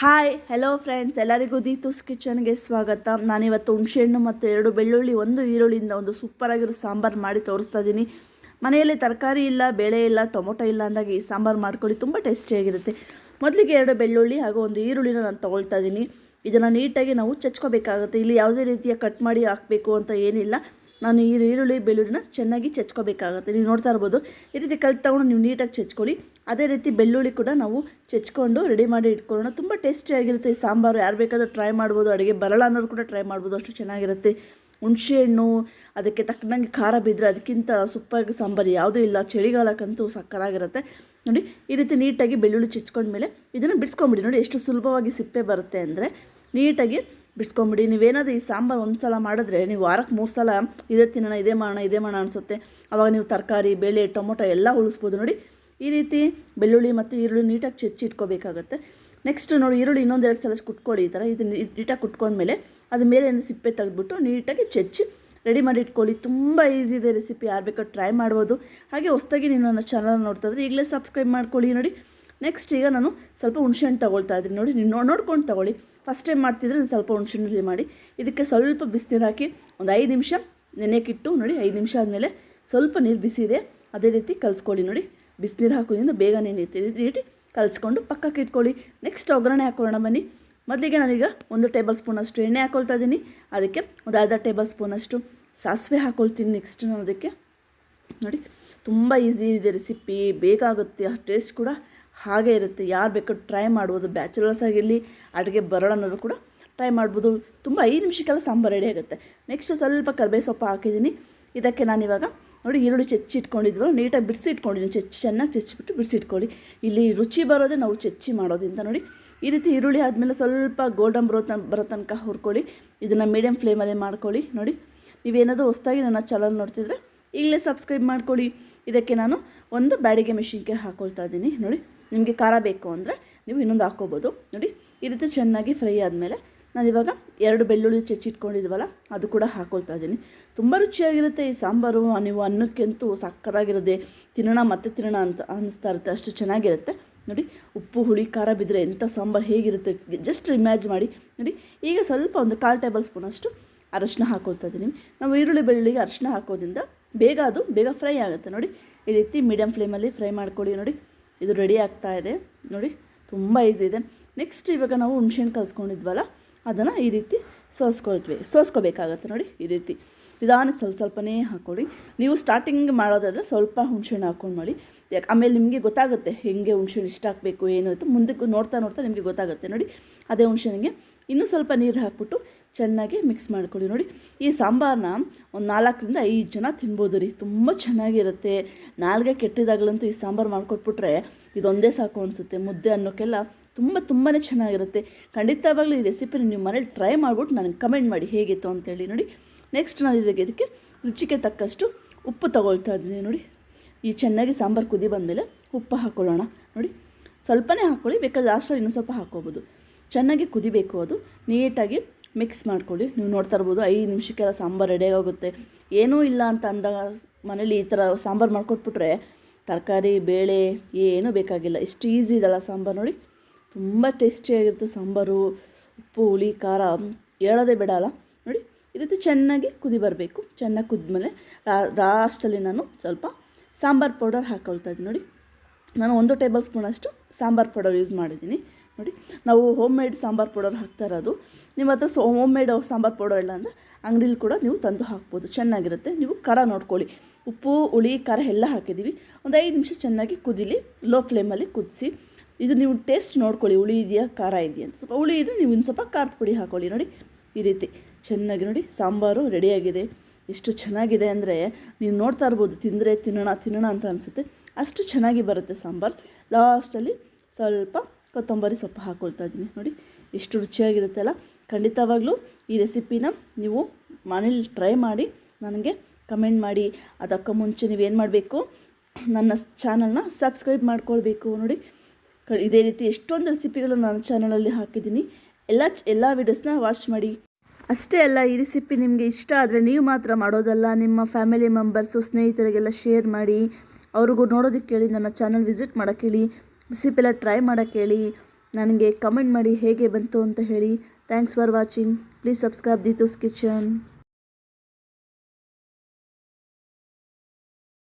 Hi hello friends ಎಲ್ಲರಿಗೂ ದೀತೂಸ್ ಕಿಚನ್ಗೆ ಸ್ವಾಗತ. ನಾನಿವತ್ತು ಹುಣಸೆಹಣ್ಣು ಮತ್ತು ಎರಡು ಬೆಳ್ಳುಳ್ಳಿ, ಒಂದು ಈರುಳ್ಳಿಯಿಂದ ಒಂದು ಸೂಪರಾಗಿರೋ ಸಾಂಬಾರು ಮಾಡಿ ತೋರಿಸ್ತಾ ಇದ್ದೀನಿ ಮನೆಯಲ್ಲಿ ತರಕಾರಿ ಇಲ್ಲ, ಬೇಳೆ ಇಲ್ಲ, ಟೊಮೊಟೊ ಇಲ್ಲ ಅಂದಾಗ ಈ ಸಾಂಬಾರು ಮಾಡ್ಕೊಳ್ಳಿ, ತುಂಬ ಟೇಸ್ಟಿಯಾಗಿರುತ್ತೆ ಮೊದಲಿಗೆ ಎರಡು ಬೆಳ್ಳುಳ್ಳಿ ಹಾಗೂ ಒಂದು ಈರುಳ್ಳಿನ ನಾನು ತೊಗೊಳ್ತಾ ಇದ್ದೀನಿ ಇದನ್ನು ನೀಟಾಗಿ ನಾವು ಚಚ್ಕೋಬೇಕಾಗುತ್ತೆ. ಇಲ್ಲಿ ಯಾವುದೇ ರೀತಿಯ ಕಟ್ ಮಾಡಿ ಹಾಕಬೇಕು ಅಂತ ಏನಿಲ್ಲ. ನಾನು ಈ ಈರುಳ್ಳಿ, ಬೆಳ್ಳುಳ್ಳಿನ ಚೆನ್ನಾಗಿ ಚಚ್ಕೋಬೇಕಾಗುತ್ತೆ. ನೀವು ನೋಡ್ತಾ ಇರ್ಬೋದು, ಈ ರೀತಿ ಕಲ್ ತಗೊಂಡು ನೀವು ನೀಟಾಗಿ ಚಚ್ಕೊಳ್ಳಿ. ಅದೇ ರೀತಿ ಬೆಳ್ಳುಳ್ಳಿ ಕೂಡ ನಾವು ಚಚ್ಕೊಂಡು ರೆಡಿ ಮಾಡಿ ಇಟ್ಕೊಳ್ಳೋಣ. ತುಂಬ ಟೇಸ್ಟಿಯಾಗಿರುತ್ತೆ ಈ ಸಾಂಬಾರು. ಯಾರು ಬೇಕಾದರೂ ಟ್ರೈ ಮಾಡ್ಬೋದು. ಅಡುಗೆ ಬರಲ್ಲ ಅನ್ನೋರು ಕೂಡ ಟ್ರೈ ಮಾಡ್ಬೋದು. ಅಷ್ಟು ಚೆನ್ನಾಗಿರುತ್ತೆ. ಹುಣಸೆಹಣ್ಣು ಅದಕ್ಕೆ ತಕ್ಕನಂಗೆ ಖಾರ ಬಿದ್ದರೆ ಅದಕ್ಕಿಂತ ಸೂಪರ್ ಸಾಂಬಾರು ಯಾವುದೂ ಇಲ್ಲ. ಚಳಿಗಾಲಕ್ಕಂತೂ ಸಕ್ಕರಾಗಿರುತ್ತೆ ನೋಡಿ, ಈ ರೀತಿ ನೀಟಾಗಿ ಬೆಳ್ಳುಳ್ಳಿ ಚಿಚ್ಕೊಂಡ್ಮೇಲೆ ಇದನ್ನು ಬಿಡಿಸ್ಕೊಂಬಿಡಿ. ನೋಡಿ, ಎಷ್ಟು ಸುಲಭವಾಗಿ ಸಿಪ್ಪೆ ಬರುತ್ತೆ ಅಂದರೆ ನೀಟಾಗಿ ಬಿಡಿಸ್ಕೊಂಬಿಡಿ. ನೀವೇನಾದರೂ ಈ ಸಾಂಬಾರು ಒಂದು ಸಲ ಮಾಡಿದ್ರೆ ನೀವು ವಾರಕ್ಕೆ ಮೂರು ಸಲ ಇದೇ ತಿನ್ನೋಣ, ಇದೇ ಮಾಡೋಣ ಇದೇ ಮಾಡೋಣ ಅನಿಸುತ್ತೆ. ಆವಾಗ ನೀವು ತರಕಾರಿ, ಬೇಳೆ, ಟೊಮೊಟೊ ಎಲ್ಲ ಉಳಿಸ್ಬೋದು ನೋಡಿ. ಈ ರೀತಿ ಬೆಳ್ಳುಳ್ಳಿ ಮತ್ತು ಈರುಳ್ಳಿ ನೀಟಾಗಿ ಚೆಚ್ಚಿ ಇಟ್ಕೋಬೇಕಾಗುತ್ತೆ. ನೆಕ್ಸ್ಟ್ ನೋಡಿ ಈರುಳ್ಳಿ ಇನ್ನೊಂದೆರಡು ಸಲ ಕುಟ್ಕೊಳ್ಳಿ ಈ ಥರ. ಇದು ನೀಟಾಗಿ ಕುಟ್ಕೊಂಡ್ಮೇಲೆ ಅದ್ರ ಮೇಲೆ ಸಿಪ್ಪೆ ತೆಗೆದ್ಬಿಟ್ಟು ನೀಟಾಗಿ ಚೆಚ್ಚಿ ರೆಡಿ ಮಾಡಿ ಇಟ್ಕೊಳ್ಳಿ. ತುಂಬ ಈಸಿ ಇದೆ ರೆಸಿಪಿ. ಯಾರು ಬೇಕಾದ್ರೂ ಟ್ರೈ ಮಾಡ್ಬೋದು. ಹಾಗೆ ಹೊಸ್ದಾಗಿ ನೀವು ನನ್ನ ಚಾನಲ್ ನೋಡ್ತಾ ಇದ್ರೆ ಈಗಲೇ ಸಬ್ಸ್ಕ್ರೈಬ್ ಮಾಡ್ಕೊಳ್ಳಿ ನೋಡಿ. ನೆಕ್ಸ್ಟ್ ಈಗ ನಾನು ಸ್ವಲ್ಪ ಹುಣಸೆಹಣ್ಣು ತೊಗೊಳ್ತಾ ಇದ್ದೀನಿ. ನೋಡಿ, ನೀವು ನೋಡ್ಕೊಂಡು ತೊಗೊಳ್ಳಿ. ಫಸ್ಟ್ ಟೈಮ್ ಮಾಡ್ತಿದ್ರೆ ಸ್ವಲ್ಪ ಹುಣಸೆಹಣ್ಣು ಮಾಡಿ. ಇದಕ್ಕೆ ಸ್ವಲ್ಪ ಬಿಸಿನೀರು ಹಾಕಿ ಒಂದು ಐದು ನಿಮಿಷ ನೆನೆಕಿಟ್ಟು, ನೋಡಿ, ಐದು ನಿಮಿಷ ಆದಮೇಲೆ ಸ್ವಲ್ಪ ನೀರು ಬಿಸಿ ಇದೆ ಅದೇ ರೀತಿ ಕಲಿಸ್ಕೊಳ್ಳಿ, ನೋಡಿ. ಬಿಸಿನೀರು ಹಾಕೋದ್ರಿಂದ ಬೇಗ ನೆನೆಯುತ್ತೆ ರೀತಿ ಕಲಿಸ್ಕೊಂಡು ಪಕ್ಕಕ್ಕೆ ಇಟ್ಕೊಳ್ಳಿ. ನೆಕ್ಸ್ಟ್ ಒಗ್ಗರಣೆ ಹಾಕೊಳ್ಳೋಣ ಬನ್ನಿ. ಮೊದಲಿಗೆ ನಾನೀಗ ಒಂದು ಟೇಬಲ್ ಸ್ಪೂನಷ್ಟು ಎಣ್ಣೆ ಹಾಕೊಳ್ತಾ ಇದ್ದೀನಿ. ಅದಕ್ಕೆ ಒಂದು ಅರ್ಧ ಟೇಬಲ್ ಸ್ಪೂನಷ್ಟು ಸಾಸಿವೆ ಹಾಕ್ಕೊಳ್ತೀನಿ ನೆಕ್ಸ್ಟ್ ನಾನು ಅದಕ್ಕೆ. ನೋಡಿ, ತುಂಬ ಈಸಿ ಇದೆ ರೆಸಿಪಿ ಬೇಗ ಆಗುತ್ತೆ ಆ ಟೇಸ್ಟ್ ಕೂಡ ಹಾಗೆ ಇರುತ್ತೆ. ಯಾರು ಬೇಕಾದ್ರೂ ಟ್ರೈ ಮಾಡ್ಬೋದು. ಬ್ಯಾಚುಲರ್ಸ್ ಆಗಿರಲಿ, ಅಡುಗೆ ಬರೋಣ ಅನ್ನೋದು ಕೂಡ ಟ್ರೈ ಮಾಡ್ಬೋದು. ತುಂಬ ಐದು ನಿಮಿಷಕ್ಕೆಲ್ಲ ಸಾಂಬಾರು ರೆಡಿ ಆಗುತ್ತೆ. ನೆಕ್ಸ್ಟ್ ಸ್ವಲ್ಪ ಕರ್ಬೇವು ಸೊಪ್ಪು ಹಾಕಿದ್ದೀನಿ. ಇದಕ್ಕೆ ನಾನಿವಾಗ ನೋಡಿ ಈರುಳ್ಳಿ ಚೆಚ್ಚಿ ಇಟ್ಕೊಂಡಿದ್ವಲ್ಲ, ನೀಟಾಗಿ ಬಿಡಿಸಿ ಇಟ್ಕೊಂಡಿದ್ದೀನಿ. ಚೆಚ್ಚಿ, ಚೆನ್ನಾಗಿ ಚೆಚ್ಚಿಬಿಟ್ಟು ಬಿಡಿಸಿ ಇಟ್ಕೊಳ್ಳಿ. ಇಲ್ಲಿ ರುಚಿ ಬರೋದೇ ನಾವು ಚೆಚ್ಚಿ ಮಾಡೋದ್ರಿಂದ ನೋಡಿ. ಈ ರೀತಿ ಈರುಳ್ಳಿ ಆದಮೇಲೆ ಸ್ವಲ್ಪ ಗೋಲ್ಡನ್ ಬರೋ ತ ಬರೋ ತನಕ ಹುರ್ಕೊಳ್ಳಿ. ಇದನ್ನು ಮೀಡಿಯಮ್ ಫ್ಲೇಮಲ್ಲಿ ಮಾಡ್ಕೊಳ್ಳಿ. ನೋಡಿ, ನೀವೇನಾದರೂ ಹೊಸ್ದಾಗಿ ನನ್ನ ಚಾನಲ್ ನೋಡ್ತಿದ್ರೆ ಈಗಲೇ ಸಬ್ಸ್ಕ್ರೈಬ್ ಮಾಡ್ಕೊಳ್ಳಿ. ಇದಕ್ಕೆ ನಾನು ಒಂದು ಬ್ಯಾಡಿಗೆ ಮೆಷಿನ್ಗೆ ಹಾಕ್ಕೊಳ್ತಾ ಇದ್ದೀನಿ. ನೋಡಿ. ನಿಮಗೆ ಖಾರ ಬೇಕು ಅಂದರೆ ನೀವು ಇನ್ನೊಂದು ಹಾಕ್ಕೋಬೋದು. ನೋಡಿ, ಈ ರೀತಿ ಚೆನ್ನಾಗಿ ಫ್ರೈ ಆದಮೇಲೆ ಇವಾಗ ಎರಡು ಬೆಳ್ಳುಳ್ಳಿ ಚೆಚ್ಚಿಟ್ಕೊಂಡಿದ್ವಲ್ಲ ಅದು ಕೂಡ ಹಾಕ್ಕೊಳ್ತಾ ಇದ್ದೀನಿ. ತುಂಬ ರುಚಿಯಾಗಿರುತ್ತೆ ಈ ಸಾಂಬಾರು. ನೀವು ಅನ್ನಕ್ಕೆಂತೂ ಸಕ್ಕರಾಗಿರೋದೆ ತಿನ್ನೋಣ, ಮತ್ತೆ ತಿನ್ನೋಣ ಅಂತ ಅನ್ನಿಸ್ತಾ ಇರುತ್ತೆ, ಅಷ್ಟು ಚೆನ್ನಾಗಿರುತ್ತೆ. ನೋಡಿ, ಉಪ್ಪು, ಹುಳಿ, ಖಾರ ಬಿದ್ದರೆ ಎಂಥ ಸಾಂಬಾರು ಹೇಗಿರುತ್ತೆ ಜಸ್ಟ್ ಇಮ್ಯಾಜ್ ಮಾಡಿ. ನೋಡಿ, ಈಗ ಸ್ವಲ್ಪ ಒಂದು ಕಾಲು ಟೇಬಲ್ ಸ್ಪೂನ್ ಅಷ್ಟು ಅರಶಿನ ಹಾಕ್ಕೊಳ್ತಾ ಇದ್ದೀನಿ. ನಾವು ಈರುಳ್ಳಿ, ಬೆಳ್ಳುಳ್ಳಿಗೆ ಅರಶಿನ ಹಾಕೋದ್ರಿಂದ ಬೇಗ ಅದು, ಬೇಗ ಫ್ರೈ ಆಗುತ್ತೆ. ನೋಡಿ, ಈ ರೀತಿ ಮೀಡಿಯಮ್ ಫ್ಲೇಮಲ್ಲಿ ಫ್ರೈ ಮಾಡ್ಕೊಳ್ಳಿ. ನೋಡಿ ಇದು ರೆಡಿ ಆಗ್ತಾ ಇದೆ. ನೋಡಿ, ತುಂಬ ಈಸಿ ಇದೆ. ನೆಕ್ಸ್ಟ್ ಇವಾಗ ನಾವು ಹುಣ್ಸೆಹಣ್ಣು ಕಲಿಸ್ಕೊಂಡಿದ್ವಲ್ಲ, ಅದನ್ನು ಈ ರೀತಿ ಸೋಸ್ಕೊಳ್ತೀವಿ. ಸೋಸ್ಕೋಬೇಕಾಗತ್ತೆ ನೋಡಿ, ಈ ರೀತಿ. ನಿಧಾನಕ್ಕೆ ಸ್ವಲ್ಪ ಸ್ವಲ್ಪನೇ ಹಾಕ್ಕೊಳ್ಳಿ ನೀವು ಸ್ಟಾರ್ಟಿಂಗ್ ಮಾಡೋದಾದರೆ ಸ್ವಲ್ಪ ಹುಣ್ಸೆಹಣ್ಣು ಹಾಕ್ಕೊಂಡು ಮಾಡಿ. ಯಾಕೆ, ಆಮೇಲೆ ನಿಮಗೆ ಗೊತ್ತಾಗುತ್ತೆ ಹೇಗೆ ಹುಣ್ಸೆಹಣ್ಣು ಇಷ್ಟ ಹಾಕಬೇಕು ಏನು ಅಂತ. ಮುಂದಕ್ಕೆ ನೋಡ್ತಾ ನೋಡ್ತಾ ನಿಮಗೆ ಗೊತ್ತಾಗುತ್ತೆ. ನೋಡಿ, ಅದೇ ಹುಣ್ಸೆಹಣ್ಣಿಗೆ ಇನ್ನೂ ಸ್ವಲ್ಪ ನೀರು ಹಾಕ್ಬಿಟ್ಟು ಚೆನ್ನಾಗಿ ಮಿಕ್ಸ್ ಮಾಡ್ಕೊಳ್ಳಿ. ನೋಡಿ, ಈ ಸಾಂಬಾರನ್ನ ಒಂದು ನಾಲ್ಕರಿಂದ ಐದು ಜನ ತಿನ್ಬೋದು ರೀ. ತುಂಬ ಚೆನ್ನಾಗಿರುತ್ತೆ. ನಾಲ್ಗೆ ಕೆಟ್ಟಿದಾಗಲಂತೂ ಈ ಸಾಂಬಾರು ಮಾಡಿಕೊಟ್ಬಿಟ್ರೆ ಇದೊಂದೇ ಸಾಕು ಅನಿಸುತ್ತೆ. ಮುದ್ದೆ ಅನ್ನೋಕ್ಕೆಲ್ಲ ತುಂಬ ತುಂಬಾ ಚೆನ್ನಾಗಿರುತ್ತೆ. ಖಂಡಿತವಾಗ್ಲೂ ಈ ರೆಸಿಪಿನ ನೀವು ಮನೇಲಿ ಟ್ರೈ ಮಾಡಿಬಿಟ್ಟು ನನಗೆ ಕಮೆಂಟ್ ಮಾಡಿ ಹೇಗಿತ್ತು ಅಂತೇಳಿ. ನೋಡಿ ನೆಕ್ಸ್ಟ್ ನಾನು ಇದಕ್ಕೆ ಇದಕ್ಕೆ ರುಚಿಗೆ ತಕ್ಕಷ್ಟು ಉಪ್ಪು ತಗೊಳ್ತಾ ಇದ್ದೀನಿ ನೋಡಿ. ಈ ಚೆನ್ನಾಗಿ ಸಾಂಬಾರು ಕುದಿ ಬಂದಮೇಲೆ ಉಪ್ಪು ಹಾಕ್ಕೊಳ್ಳೋಣ ನೋಡಿ. ಸ್ವಲ್ಪನೇ ಹಾಕ್ಕೊಳ್ಳಿ ಬೇಕಾದ್ರೆ ಲಾಸ್ಟಲ್ಲಿ ಇನ್ನೂ ಸ್ವಲ್ಪ ಹಾಕ್ಕೋಬೋದು. ಚೆನ್ನಾಗಿ ಕುದಿಬೇಕು ಅದು. ನೀಟಾಗಿ ಮಿಕ್ಸ್ ಮಾಡ್ಕೊಳ್ಳಿ. ನೀವು ನೋಡ್ತಾ ಇರ್ಬೋದು, ಐದು ನಿಮಿಷಕ್ಕೆಲ್ಲ ಸಾಂಬಾರು ರೆಡಿ ಆಗುತ್ತೆ ಏನೂ ಇಲ್ಲ ಅಂತ ಅಂದಾಗ ಮನೇಲಿ ಈ ಥರ ಸಾಂಬಾರು ಮಾಡ್ಕೊಟ್ಬಿಟ್ರೆ ತರಕಾರಿ, ಬೇಳೆ ಏನೂ ಬೇಕಾಗಿಲ್ಲ. ಇಷ್ಟು ಈಸಿ ಇದಲ್ಲ ಸಾಂಬಾರು ನೋಡಿ. ತುಂಬ ಟೇಸ್ಟಿಯಾಗಿರುತ್ತೆ ಸಾಂಬಾರು. ಉಪ್ಪು, ಹುಳಿ, ಖಾರ, ಹೇಳೋದೇ ಬೇಡ ಅಲ್ಲ. ನೋಡಿ ಈ ರೀತಿ ಚೆನ್ನಾಗಿ ಕುದಿ ಬರಬೇಕು. ಚೆನ್ನಾಗಿ ಕುದ್ಮೇಲೆ ಲಾಸ್ಟಲ್ಲಿ ನಾನು ಸ್ವಲ್ಪ ಸಾಂಬಾರು ಪೌಡರ್ ಹಾಕ್ಕೊಳ್ತಾ ಇದ್ದೀನಿ. ನೋಡಿ, ನಾನು ಒಂದು ಟೇಬಲ್ ಸ್ಪೂನಷ್ಟು ಸಾಂಬಾರು ಪೌಡರ್ ಯೂಸ್ ಮಾಡಿದ್ದೀನಿ. ನೋಡಿ, ನಾವು ಹೋಮ್ ಮೇಡ್ ಸಾಂಬಾರು ಪೌಡರ್ ಹಾಕ್ತಾ ಇರೋದು. ನಿಮ್ಮ ಹತ್ರ so, home made sambar powder ಇಲ್ಲ ಅಂದರೆ ಅಂಗಡೀಲಿ ಕೂಡ ನೀವು ತಂದು ಹಾಕ್ಬೋದು. ಚೆನ್ನಾಗಿರುತ್ತೆ. ನೀವು ಖಾರ ನೋಡ್ಕೊಳ್ಳಿ. ಉಪ್ಪು, ಹುಳಿ, ಖಾರ ಎಲ್ಲ ಹಾಕಿದ್ದೀವಿ. ಒಂದು ಐದು ನಿಮಿಷ ಚೆನ್ನಾಗಿ ಕುದಿಲಿ ಲೋ ಫ್ಲೇಮಲ್ಲಿ ಕುದಿಸಿ. ಇದು ನೀವು ಟೇಸ್ಟ್ ನೋಡ್ಕೊಳ್ಳಿ. ಹುಳಿ ಇದೆಯಾ, ಖಾರ ಇದೆಯಾ ಅಂತ. ಸ್ವಲ್ಪ ಹುಳಿ ಇದ್ದರೆ ನೀವು ಇನ್ನು ಸ್ವಲ್ಪ ಖಾರದ ಪುಡಿ ಹಾಕ್ಕೊಳ್ಳಿ ನೋಡಿ, ಈ ರೀತಿ. ಚೆನ್ನಾಗಿ ನೋಡಿ ಸಾಂಬಾರು ರೆಡಿಯಾಗಿದೆ. ಎಷ್ಟು ಚೆನ್ನಾಗಿದೆ ಅಂದರೆ ನೀವು ನೋಡ್ತಾ ಇರ್ಬೋದು, ತಿಂದರೆ ತಿನ್ನೋಣ ತಿನ್ನೋಣ ಅಂತ ಅನಿಸುತ್ತೆ. ಅಷ್ಟು ಚೆನ್ನಾಗಿ ಬರುತ್ತೆ ಸಾಂಬಾರು. ಲಾಸ್ಟಲ್ಲಿ ಸ್ವಲ್ಪ ಕೊತ್ತಂಬರಿ ಸೊಪ್ಪು ಹಾಕ್ಕೊಳ್ತಾ ಇದ್ದೀನಿ. ನೋಡಿ, ಎಷ್ಟು ರುಚಿಯಾಗಿರುತ್ತೆ ಅಲ್ಲ. ಖಂಡಿತವಾಗ್ಲೂ ಈ ರೆಸಿಪಿನ ನೀವು ಮನೇಲಿ ಟ್ರೈ ಮಾಡಿ, ನನಗೆ ಕಮೆಂಟ್ ಮಾಡಿ. ಅದಕ್ಕೆ ಮುಂಚೆ ನೀವೇನು ಮಾಡಬೇಕು, ನನ್ನ ಚಾನಲ್ನ ಸಬ್ಸ್ಕ್ರೈಬ್ ಮಾಡ್ಕೊಳ್ಬೇಕು. ನೋಡಿ ಇದೇ ರೀತಿ ಎಷ್ಟೊಂದು ರೆಸಿಪಿಗಳು ನನ್ನ ಚಾನಲಲ್ಲಿ ಹಾಕಿದ್ದೀನಿ. ಎಲ್ಲ ಎಲ್ಲ ವೀಡಿಯೋಸ್ನ ವಾಚ್ ಮಾಡಿ. ಅಷ್ಟೇ ಅಲ್ಲ, ಈ ರೆಸಿಪಿ ನಿಮಗೆ ಇಷ್ಟ ಆದರೆ ನೀವು ಮಾತ್ರ ಮಾಡೋದಲ್ಲ. ನಿಮ್ಮ ಫ್ಯಾಮಿಲಿ ಮೆಂಬರ್ಸು ಸ್ನೇಹಿತರಿಗೆಲ್ಲ ಶೇರ್ ಮಾಡಿ, ಅವ್ರಿಗೂ ನೋಡೋದಕ್ಕೆ ಹೇಳಿ ನನ್ನ ಚಾನಲ್ ವಿಸಿಟ್ ಮಾಡೋಕ್ಕೆ ಹೇಳಿ ರೆಸಿಪಿ ಎಲ್ಲ ಟ್ರೈ ಮಾಡೋಕ್ಕೆ ಹೇಳಿ, ನನಗೆ ಕಮೆಂಟ್ ಮಾಡಿ ಹೇಗೆ ಬಂತು ಅಂತ ಹೇಳಿ. Thanks for watching please subscribe ದೀತೂಸ್ kitchen